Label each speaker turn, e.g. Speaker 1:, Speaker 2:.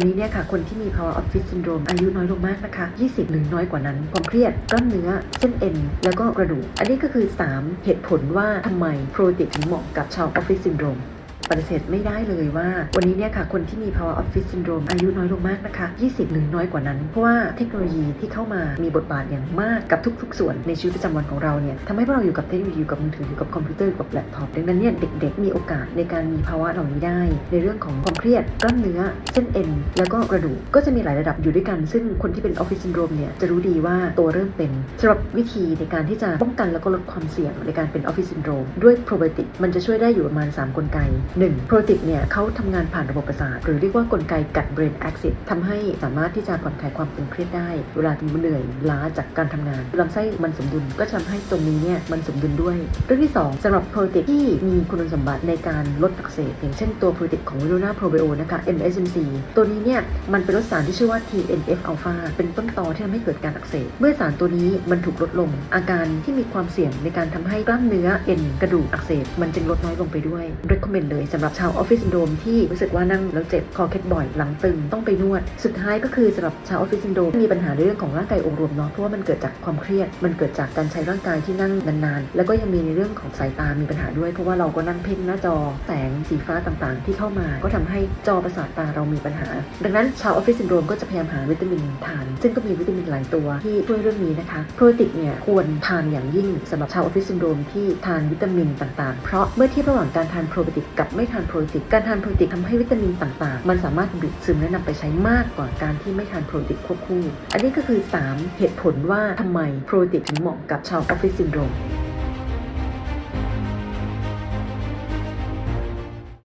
Speaker 1: วันนี้เนี่ยค่ะคนที่มีภาวะออฟฟิศซินโดรมอายุน้อยลงมากนะคะ 20 หรือน้อยกว่านั้นความเครียดกล้ามเนื้อเส้นเอ็น แล้วก็กระดูก อันนี้ก็คือ 3 เหตุผลว่าทำไมโปรตีนถึงเหมาะกับชาวออฟฟิศซินโดรม ปฏิเสธไม่ได้เลยว่า วันนี้เนี่ยค่ะคนที่มีภาวะออฟฟิศซินโดรมอายุน้อยลงมากนะคะ 20 หรือน้อยกว่านั้น เพราะว่าเทคโนโลยีที่เข้ามามีบทบาทอย่างมากกับทุก ๆ ส่วนในชีวิตประจำวันของเราเนี่ยทำให้เราอยู่กับเทคโนโลยีอยู่กับมือถืออยู่กับคอมพิวเตอร์อยู่กับแล็ปท็อปดังนั้นเนี่ยเด็ก ๆ มีโอกาสในการมีภาวะเหล่านี้ได้ ในเรื่องของความเครียดกล้ามเนื้อเส้นเอ็นแล้วก็กระดูกก็จะมีหลายระดับอยู่ด้วยกัน ซึ่งคนที่เป็นออฟฟิศซินโดรมเนี่ยจะรู้ดีว่าตัวเริ่มเป็นสำหรับวิธีในการที่จะป้องกันแล้วก็ลดความเสี่ยงในการเป็นออฟฟิศซินโดรมด้วยโปรไบติกมันจะช่วยได้อยู่ประมาณ 3 กลไก 1. โปรไบโอติกเนี่ยเขาทำงานผ่านระบบประสาท หรือเรียกว่ากลไกกัดเบรนแอคซิสทำให้สามารถที่จะผ่อนคลายความตึงเครียดได้ เวลาเหนื่อยล้าจากการทำงานลำไส้มันสมดุลก็จะทำให้ตรงนี้เนี่ยมันสมดุลด้วย เรื่องที่ 2สำหรับโปรติกที่มีคุณสมบัติในการลดอักเสบอย่างเช่นตัวโปรติกของวิโรนาโปรไบโอนะคะ MSMC ตัวนี้เนี่ยมันเป็นลดสารที่ชื่อว่า TNF อ l p h a เป็นต้นตอที่ทำให้เกิดการอักเสบเมื่อสารตัวนี้มันถูกลดลง อาการที่มีความเสี่ยงในการทำให้กล้ามเนื้อเอ็นกระดูกอักเสบมันจึงลดน้อยลงไปด้วย recommend เลยสำหรับชาวออฟฟิศซินโดรมที่รู้สึกว่านั่งแล้วเจ็บคอเคล็ดบ่อยหลังตึงต้องไปนวด สุดท้ายก็คือสำหรับชาวออฟฟิศซินโดรมมีปัญหาเรื่องของร่างกายองค์รวมเนาะเพราะว่ามันเกิดจากความเครียด มันเกิดจากการใช้ร่างกายที่นั่งนานๆ แล้วก็ยังมีในเรื่องของสายตามีปัญหาด้วย เพราะว่าเราก็นั่งเพ่งหน้าจอแสงสีฟ้าต่างๆ ที่เข้ามา ก็ทำให้จอประสาทตาเรามีปัญหา ดังนั้นชาวออฟฟิศซินโดรมก็จะพยายามหาวิตามินทาน ซึ่งก็มีวิตามินหลายตัวที่ช่วยเรื่องนี้นะคะโปรติกเนี่ยควรทานอย่างยิ่งสำหรับชาวออฟฟิศซินโดรมที่ทานวิตามินต่างๆ เพราะเมื่อเทียบระหว่างการทานโปรติกกับไม่ทานโปรตีนการทานโปรตีนทำให้วิตามินต่างๆ มันสามารถดูดซึมและนำไปใช้มากกว่าการที่ไม่ทานโปรตีนควบคู่ อันนี้ก็คือ 3 เหตุผลว่าทำไมโปรตีนถึงเหมาะกับชาวออฟฟิศซินโดรม